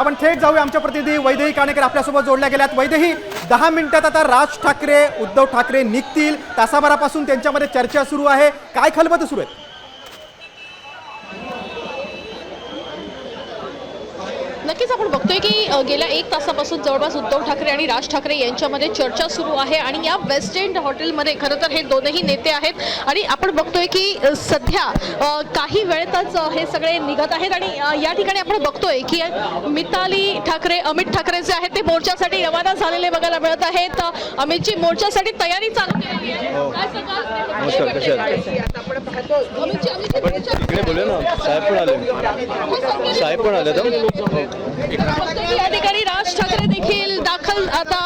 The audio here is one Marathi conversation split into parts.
आपण थेट जाऊया आमच्या प्रतिनिधी वैदेही काणेकर आपल्यासोबत जोडल्या गेल्यात. वैदेही दहा मिनिटात आता राज ठाकरे उद्धव ठाकरे निघतील. तासाभरापासून त्यांच्यामध्ये चर्चा सुरू आहे. काय खलबत सुरू आहे नक्कीच आपण बघतोय की गेल्या एक तासापासून जवळपास उद्धव ठाकरे आणि राज ठाकरे यांच्यामध्ये चर्चा सुरू आहे आणि या वेस्ट एंड हॉटेलमध्ये खरं तर हे दोनही नेते आहेत. आणि आपण बघतोय की सध्या काही वेळेतच हे सगळे निघत आहेत आणि या ठिकाणी आपण बघतोय की मिताली ठाकरे अमित ठाकरे जे आहेत ते मोर्चासाठी रवाना झालेले बघायला मिळत आहेत. अ, अमितची मोर्चासाठी तयारी चालू केलेली आहे. बोलूया ना साहेब पण आले. साहेब पण आले तर या ठिकाणी राज ठाकरे देखील दाखल आता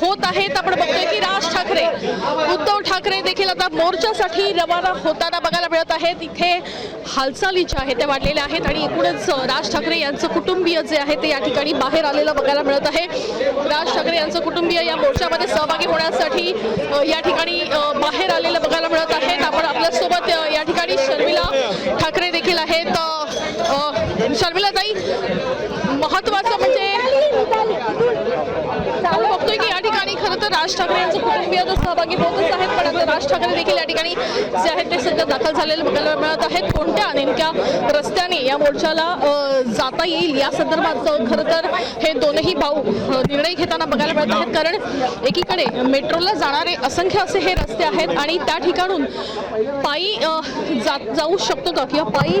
होत आहेत. आपण बघतोय की राज ठाकरे उद्धव ठाकरे देखील आता मोर्चासाठी रवाना होताना बघायला मिळत आहेत. इथे हालचाली ज्या आहेत त्या वाढलेल्या आहेत. आणि एकूणच राज ठाकरे यांचं कुटुंबीय जे आहे ते या ठिकाणी बाहेर आलेलं बघायला मिळत आहे. राज ठाकरे यांचं कुटुंबीय या मोर्चामध्ये सहभागी होण्यासाठी या ठिकाणी बाहेर आलेलं बघायला मिळत आहेत. आपण आपल्यासोबत या ठिकाणी शर्मिला ठाकरे देखील आहेत अ, अ, शर्मिला ताई महत्वाचं म्हणजे आपण बघतोय की या ठिकाणी खरं तर राज ठाकरे यांचं कुटुंबीय तर सहभागी होतच आहेत पण आता राज ठाकरे देखील या ठिकाणी जे आहेत ते सध्या दाखल झालेले बघायला मिळत आहेत. कोणत्या नेमक्या रस्त्याने या मोर्चाला जाता येईल? या संदर्भात खरं तर हे दोनही भाऊ निर्णय घेताना बघायला मिळत आहेत. कारण एकीकडे मेट्रोला जाणारे असंख्य असे हे रस्ते आहेत आणि त्या ठिकाणून पायी जात जाऊ शकतो का? किंवा पायी